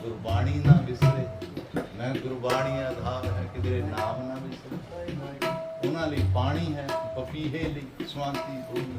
ਗੁਰਬਾਣੀ ਨਾ ਵਿਸਰੇ, ਮੈਂ ਗੁਰਬਾਣੀ ਆਧਾਰ ਹੈ ਨਾਮ ਨਾ ਵਿਸਰੇ। ਉਹਨਾਂ ਲਈ ਪਾਣੀ ਹੈ ਪਪੀਹੇ ਲਈ ਸਵਾਂਤੀ ਭੂਮੀ